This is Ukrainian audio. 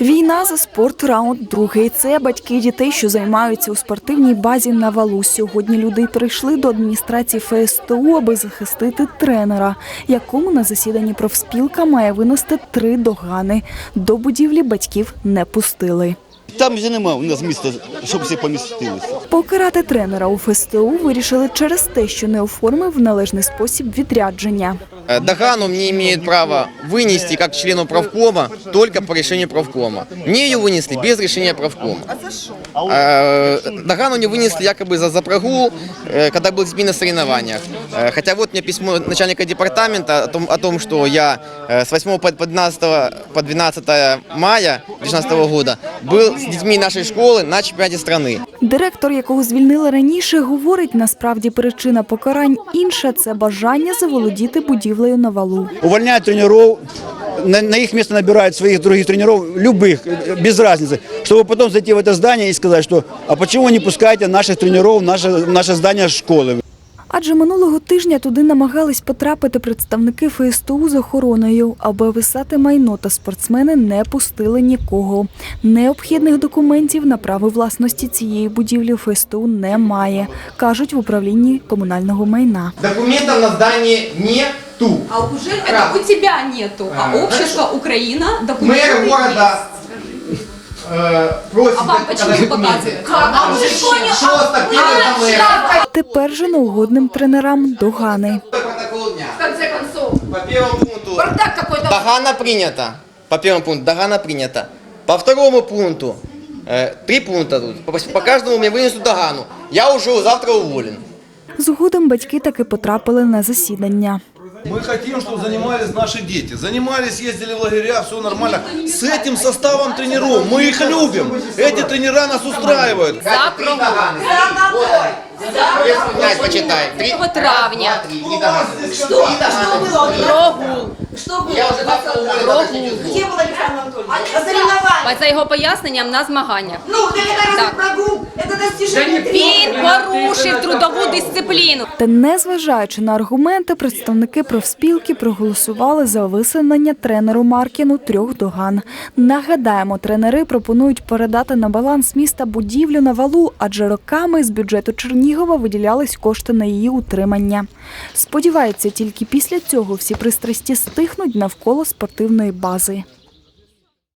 Війна за спорт раунд другий. Це батьки дітей, що займаються у спортивній базі на валу. Сьогодні люди прийшли до адміністрації ФСТУ, аби захистити тренера, якому на засіданні профспілка має винести три догани. До будівлі батьків не пустили. Там вже немає у нас місця, щоб всі помістилися. Покарати тренера у ФСТУ вирішили через те, що не оформив в належний спосіб відрядження. Э, Догану мне имеет право вынести как члену правкома только по решению правкома. Мне ее вынесли без решения правкома. А за что? Догану не вынесли якобы за, за прогул, э, когда был с детьми на соревнованиях. Э, Хотя вот мне письмо начальника департамента о том, о том что я э, с 8 по по 12, по 12 мая 2016 года был с детьми нашей школы на чемпионате страны. Директор, якого звільнили раніше, говорить, насправді причина покарань інша це бажання заволодіти будівлею на валу. Увольняють тренеров, на, на их место набирают своих других тренеров, любых, э, без разницы, чтобы потом зайти в это здание и сказать, что а почему не пускаете наших тренеров в наше, в наше здание школы? Адже минулого тижня туди намагались потрапити представники ФСТУ з охороною, аби висати майно та спортсмени не пустили нікого. Необхідних документів на право власності цієї будівлі ФСТУ немає, кажуть в управлінні комунального майна. Документов на здании нету. А уже это Правда. у тебя нету, а А, общество Украина документы Мэр города э, просит А вам почему показать показывают? документы. А вы что не- Что стопили за мэра? Тепер же неугодним тренерам догани. Протокол дня. В конце концов, По первому пункту бардак какой-то. Догана принята. По первому пункту Догана принята. По второму пункту э, три пункта тут. По, по каждому мне вынесут Догану. Я уже завтра уволен. Згодом батьки таки потрапили на засідання. Мы хотим, чтобы занимались наши дети. Занимались, ездили в лагеря, все нормально. С этим составом тренеров мы их любим. Эти тренера нас устраивают. За прогул. Князь, почитай. Три, 3 травня. три, три Доганы. Что? Прогул. Я уже завтра уволен. Где был Александр Анатольевич? Соревнованиях. За його поясненням на змаганнях. Ну, Так. Это. Він порушив трудову дисципліну. Та незважаючи на аргументи, представники профспілки проголосували за висунення тренеру Маркіну трьох доган. Нагадаємо, тренери пропонують передати на баланс міста будівлю на валу, адже роками з бюджету Чернігова виділялись кошти на її утримання. Сподіваються, тільки після цього всі пристрасті стихнуть навколо спортивної бази.